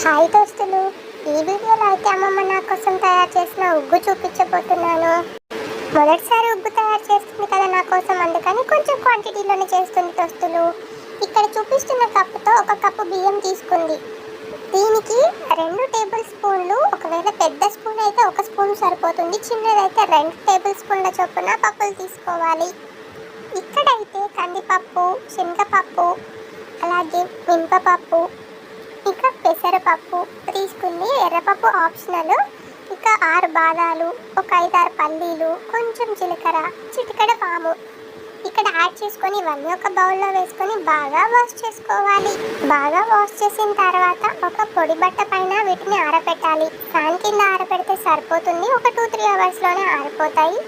Hi దోస్తులు. ఈ వీడియోలో అయితే అమ్మమ్మ నా కోసం తయారు చేసిన ఉగ్గు చూపించబోతున్నాను. మొదటిసారి ఉగ్గు తయారు చేస్తుంది కదా నా కోసం అందుకని కొంచెం క్వాంటిటీలోనే చేస్తుంది దోస్తులు. ఇక్కడ చూపిస్తున్న కప్పుతో ఒక కప్పు బియ్యం తీసుకుంది. దీనికి రెండు టేబుల్ స్పూన్లు ఒకవేళ పెద్ద స్పూన్ అయితే ఒక స్పూన్ సరిపోతుంది చిన్నదైతే రెండు టేబుల్ స్పూన్ల చొప్పున పప్పులు తీసుకోవాలి. ఇక్కడైతే కందిపప్పు శనగపప్పు అలాగే మినపపప్పు ఇంకా పెసరపప్పు తీసుకుని ఎర్రపప్పు ఆప్షనల్ ఇంకా ఆరు బాదాలు ఒక ఐదారు పల్లీలు కొంచెం జీలకర్ర చిటికడ పాము. ఇక్కడ యాడ్ చేసుకొని ఇవన్నీ ఒక బౌల్లో వేసుకొని బాగా వాష్ చేసుకోవాలి. బాగా వాష్ చేసిన తర్వాత ఒక పొడి బట్ట పైన వీటిని ఆరబెట్టాలి ఫ్యాన్ కింద ఆరబెడితే సరిపోతుంది. ఒక టూ త్రీ అవర్స్లోనే ఆరిపోతాయి.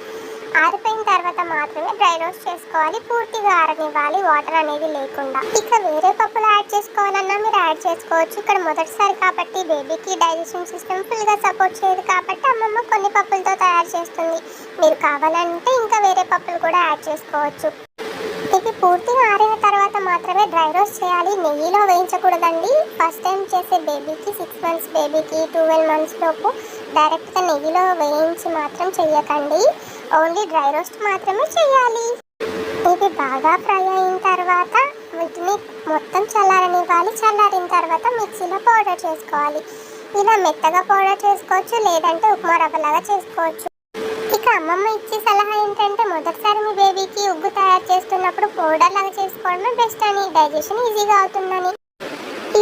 ఆరిపోయిన తర్వాత మాత్రమే డ్రై రోస్ట్ చేసుకోవాలి పూర్తిగా ఆరనివ్వాలి వాటర్ అనేది లేకుండా. ఇక వేరే పప్పులు యాడ్ చేసుకోవాలన్నా మీరు యాడ్ చేసుకోవచ్చు. ఇక్కడ మొదటిసారి కాబట్టి బేబీకి డైజెషన్ సిస్టమ్ ఫుల్గా సపోర్ట్ చేయదు కాబట్టి అమ్మమ్మ కొన్ని పప్పులతో తయారు చేస్తుంది. మీరు కావాలంటే ఇంకా వేరే పప్పులు కూడా యాడ్ చేసుకోవచ్చు. ఇవి పూర్తిగా ఆరిన తర్వాత మాత్రమే డ్రై రోస్ట్ చేయాలి. నెయ్యిలో వేయించకూడదండి. ఫస్ట్ టైం చేసే బేబీకి సిక్స్ మంత్స్ బేబీకి ట్వెల్వ్ మంత్స్ లోపు డైరెక్ట్గా నెయ్యిలో వేయించి మాత్రం చెయ్యకండి. ఓన్లీ డ్రై రోస్ట్ మాత్రమే చేయాలి. ఇవి బాగా ఫ్రై అయిన తర్వాత వీటిని మొత్తం చల్లారనివ్వాలి. చల్లారిన తర్వాత మిక్సీలో పౌడర్ చేసుకోవాలి. ఇలా మెత్తగా పౌడర్ చేసుకోవచ్చు లేదంటే ఉప్మా రవ్వలాగా చేసుకోవచ్చు. ఇక అమ్మమ్మ ఇచ్చే సలహా ఏంటంటే మొదటిసారి మీ బేబీకి ఉగ్గు తయారు చేస్తున్నప్పుడు పౌడర్ లాగా చేసుకోవడమే బెస్ట్ అని. డైజెషన్ ఈజీగా అవుతుందని.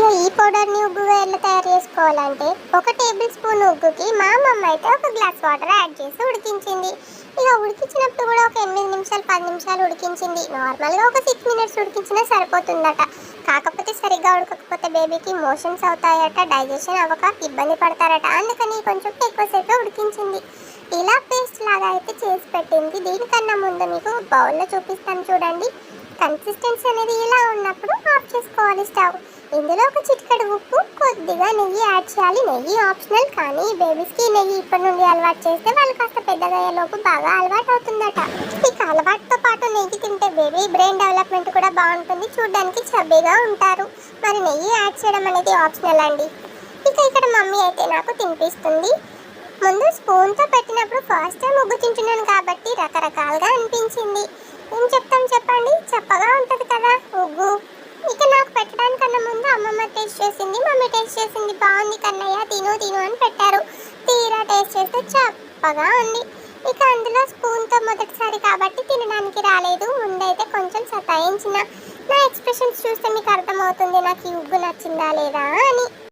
ఇక ఈ పౌడర్ని ఉగ్గుగా ఎలా తయారు చేసుకోవాలంటే ఒక టేబుల్ స్పూన్ ఉగ్గుకి మా అమ్మమ్మ అయితే ఒక గ్లాస్ వాటర్ యాడ్ చేసి ఉడికించింది. ఇక ఉడికించినప్పుడు కూడా ఒక ఎనిమిది నిమిషాలు పది నిమిషాలు ఉడికించింది. నార్మల్గా ఒక సిక్స్ మినిట్స్ ఉడికించినా సరిపోతుందట. కాకపోతే సరిగ్గా ఉడకకపోతే బేబీకి మోషన్స్ అవుతాయట డైజెషన్ అవ్వక ఇబ్బంది పడతారట. అందుకని కొంచెం ఎక్కువసేపు ఉడికించింది. ఇలా పేస్ట్ లాగా అయితే చేసి పెట్టింది. దీనికన్నా ముందు మీకు బౌల్లో చూపిస్తాను చూడండి. కన్సిస్టెన్సీ అనేది ఇలా ఉన్నప్పుడు ఆఫ్ చేసుకోవాలి స్టవ్. ఇందులో ఒక చిటికెడు ఉప్పు కొద్దిగా నెయ్యి యాడ్ చేయాలి. నెయ్యి ఆప్షనల్ కానీ బేబీస్కి నెయ్యి ఇప్పటి నుండి అలవాటు చేస్తే వాళ్ళు కాస్త పెద్దగయ్యేలోపు బాగా అలవాటు అవుతుందట. ఇక అలవాటుతో పాటు నెయ్యి తింటే బేబీ బ్రెయిన్ డెవలప్మెంట్ కూడా బాగుంటుంది. చూడడానికి చబ్బీగా ఉంటారు. మరి నెయ్యి యాడ్ చేయడం అనేది ఆప్షనల్ అండి. ఇక ఇక్కడ మమ్మీ అయితే నాకు తినిపిస్తుంది. ముందు స్పూన్తో పెట్టినప్పుడు ఫస్ట్ టైం ఉగ్గు తింటున్నాను కాబట్టి రకరకాలుగా అనిపించింది. ఏం చెప్తాం చెప్పండి? చప్పగా ఉంటుంది కదా. ఉగ్గు ఇక నాకు పెట్టడానికన్నా ముందు అమ్మమ్మ టేస్ట్ చేసింది మమ్మీ టేస్ట్ చేసింది. బాగుంది కన్నయ్య తిను తిను అని పెట్టారు. తీరా టేస్ట్ చేస్తే చప్పగా ఉంది. ఇక అందులో స్పూన్తో మొదటిసారి కాబట్టి తినడానికి రాలేదు. ముందైతే కొంచెం సతాయించిన. నా ఎక్స్ప్రెషన్స్ చూస్తే మీకు అర్థమవుతుంది నాకు ఈ ఉగ్గు నచ్చిందా లేదా అని.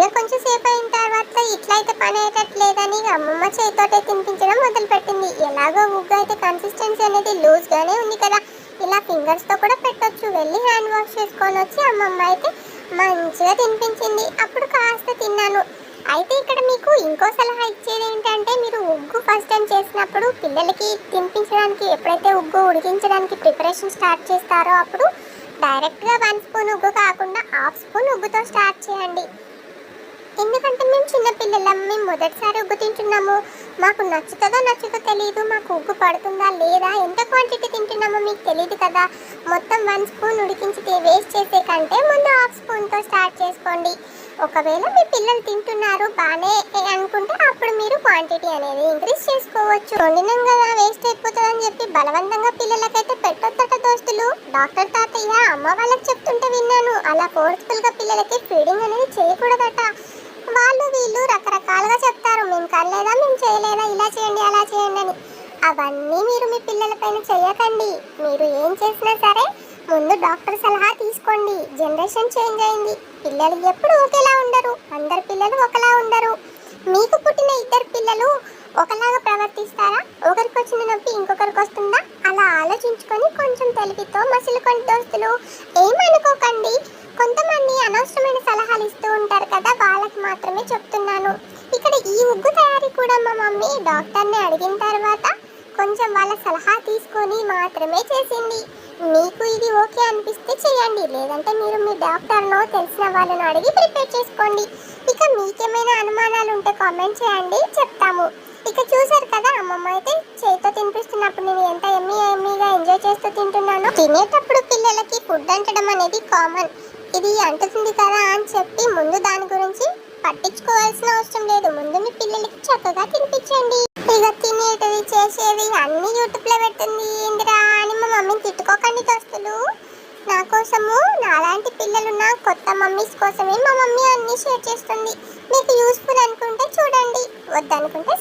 ఇక కొంచెం సేపు అయిన తర్వాత ఇట్లా అయితే పని అయ్యేటట్లేదని అమ్మమ్మ చేతితోటే తినిపించడం మొదలు పెట్టింది ఎలాగో ఉగ్గు అయితే కన్సిస్టెన్సీ అనేది లూజ్గానే ఉంది కదా. ఇలా ఫింగర్స్తో కూడా పెట్టొచ్చు. వెళ్ళి హ్యాండ్ వాష్ చేసుకొని వచ్చి అమ్మమ్మ అయితే మంచిగా తినిపించింది. అప్పుడు కాస్త తిన్నాను. అయితే ఇక్కడ మీకు ఇంకో సలహా ఇచ్చేది ఏంటంటే మీరు ఉగ్గు ఫస్ట్ టైం చేసినప్పుడు పిల్లలకి తినిపించడానికి ఎప్పుడైతే ఉగ్గు ఉడికించడానికి ప్రిపరేషన్ స్టార్ట్ చేస్తారో అప్పుడు డైరెక్ట్గా వన్ స్పూన్ ఉగ్గు కాకుండా హాఫ్ స్పూన్ ఉగ్గుతో స్టార్ట్ చేయండి. ఎందుకంటే మేము చిన్నపిల్లలం మేము మొదటిసారి ఉగ్గు తింటున్నాము. మాకు నచ్చుతుందో నచ్చుతో తెలియదు మాకు ఉగ్గు పడుతుందా లేదా ఎంత క్వాంటిటీ తింటున్నామో మీకు తెలియదు కదా. మొత్తం వన్ స్పూన్ ఉడికించి వేస్ట్ చేసే కంటే ముందు హాఫ్ స్పూన్తో స్టార్ట్ చేసుకోండి. ఒకవేళ మీ పిల్లలు తింటున్నారు బాగానే అనుకుంటే అప్పుడు మీరు క్వాంటిటీ అనేది ఇంక్రీజ్ చేసుకోవచ్చు. వండినాం వేస్ట్ అయిపోతుందని చెప్పి బలవంతంగా పిల్లలకైతే పెట్టొద్దట దోస్తులు. డాక్టర్ తాతయ్య అమ్మ వాళ్ళకి చెప్తుంటే విన్నాను. అలా ఫోర్స్ఫుల్గా పిల్లలకి ఫీడింగ్ అనేది చేయకూడదట. వాళ్ళు వీళ్ళు రకరకాలుగా చెప్తారు. మేము కనలేదా? మేము చేయలేదా? ఇలా చేయండి అలా చేయండి అని. అవన్నీ మీరు మీ పిల్లలపైన చేయకండి. మీరు ఏం చేసినా సరే ముందు డాక్టర్ సలహా తీసుకోండి. జనరేషన్ చేంజ్ అయింది. పిల్లలు ఎప్పుడు ఒకేలా ఉండరు. అందరు పిల్లలు ఒకలా ఉండరు. మీకు పుట్టిన ఇద్దరు పిల్లలు ఒకలాగా ప్రవర్తిస్తారా? ఒకరికి వచ్చిన నొప్పి ఇంకొకరికి వస్తుందా? అలా ఆలోచించుకొని కొంచెం తెలివితో మసులుకొని దోస్తులు ఏమనుకోకండి. కొంతమంది అనవసరమైన సలహాలు ఇస్తూ ఉంటారు కదా వాళ్ళకి మాత్రమే చెప్తున్నాను. ఇక్కడ ఈ ఉగ్గు తయారీ కూడా మా మమ్మీ డాక్టర్ని అడిగిన తర్వాత కొంచెం వాళ్ళ సలహా తీసుకొని మాత్రమే చేసింది. మీకు ఇది ఓకే అనిపిస్తే చేయండి లేదంటే మీరు మీ డాక్టర్నో తెలిసిన వాళ్ళని అడిగి ప్రిపేర్ చేసుకోండి. ఇక మీకేమైనా అనుమానాలు ఉంటే కామెంట్ చేయండి చెప్తాము. ఇక చూసారు కదా అమ్మమ్మ అయితే చేతితో తినిపిస్తున్నప్పుడు నేను ఎంత ఎమ్మీ ఎమ్మీగా ఎంజాయ్ చేస్తూ తింటున్నాను. తినేటప్పుడు పిల్లలకి ఫుడ్ అంటడం అనేది కామన్. ఇది అంటుతుంది కదా అని చెప్పి ముందు దాని గురించి పట్టించుకోవాల్సిన అవసరం లేదు. ముందు మీ పిల్లలకి చక్కగా తినిపించండి. ఇక తినేటివి చేసేది అన్ని యూట్యూబ్లో పెడుతుంది. ఏందిరా అని మా మమ్మీని తిట్టుకోకండి దోస్తులు. నా కోసము నాలాంటి పిల్లలున్న కొత్త మమ్మీస్ కోసమే మా మమ్మీ అన్ని షేర్ చేస్తుంది. మీకు యూస్ఫుల్ అనుకుంటే చూడండి. వద్దనుకుంటే